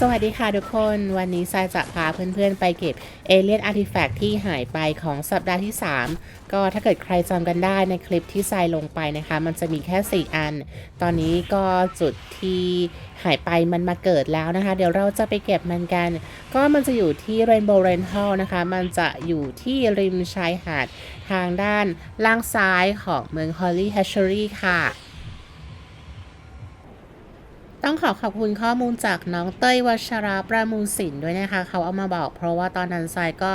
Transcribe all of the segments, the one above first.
สวัสดีค่ะทุกคน วันนี้ทรายจะพาเพื่อนๆไปเก็บเอเลียนอาร์ติแฟกที่หายไปของสัปดาห์ที่ 3 ก็ถ้าเกิดใครจำกันได้ในคลิปที่ทรายลงไปนะคะ มันจะมีแค่ 4 อัน ตอนนี้ก็จุดที่หายไปมันมาเกิดแล้วนะคะ เดี๋ยวเราจะไปเก็บมันกัน ก็มันจะอยู่ที่ Rainbow Rental นะคะ มันจะอยู่ที่ริมชายหาดทางด้านล่างซ้ายของเมือง Holly Hatchery ค่ะ ต้องขอขอบคุณข้อมูลจากน้องเต้ยวัชราประมูลสินด้วยนะคะ เขาเอามาบอกเพราะว่าตอนนั้นทรายก็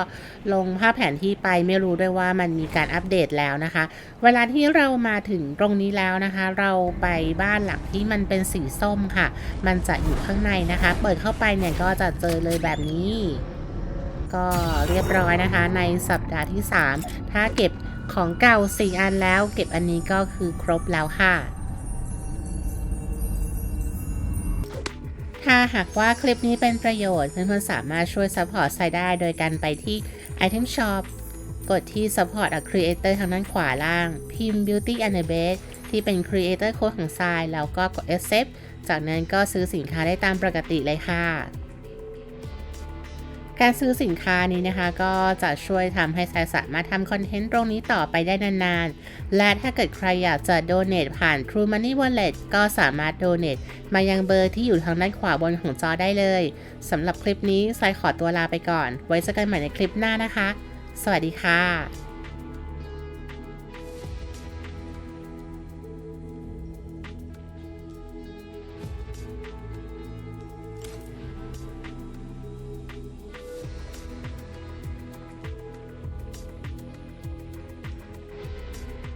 ลงภาพแผนที่ไปไม่รู้ด้วยว่ามันมีการอัปเดตแล้วนะคะ เวลาที่เรามาถึงตรงนี้แล้วนะคะ เราไปบ้านหลังที่มันเป็นสีส้มค่ะ มันจะอยู่ข้างในนะคะ เปิดเข้าไปเนี่ยก็จะเจอเลยแบบนี้ ก็เรียบร้อยนะคะ ในสัปดาห์ที่ 3 ถ้าเก็บของเก่า 4 อันแล้ว เก็บอันนี้ก็คือครบแล้วค่ะ ถ้าหากว่าคลิปนี้เป็นประโยชน์เพื่อนๆสามารถช่วยซัพพอร์ตไซได้โดยการไปที่ Item Shop กดที่ Support a Creator ทางด้านขวาล่าง พิมพ์ Beauty and the Beast ที่เป็น Creator Code ของไซแล้วก็กด Accept จากนั้นก็ซื้อสินค้าได้ตามปกติเลยค่ะ การซื้อสินค้านี้นะคะ ก็จะช่วยทำให้ทรายสามารถทำคอนเทนต์ตรงนี้ต่อไปได้นานๆ และถ้าเกิดใครอยากจะโดเน a t ผ่าน True Money Wallet ก็สามารถโดเน a t มายังเบอร์ที่อยู่ทางด้านขวาบนของจอได้เลยสำหรับคลิปนี้ทรายขอตัวลาไปก่อน ไว้เจอกันใหม่ในคลิปหน้านะคะ สวัสดีค่ะ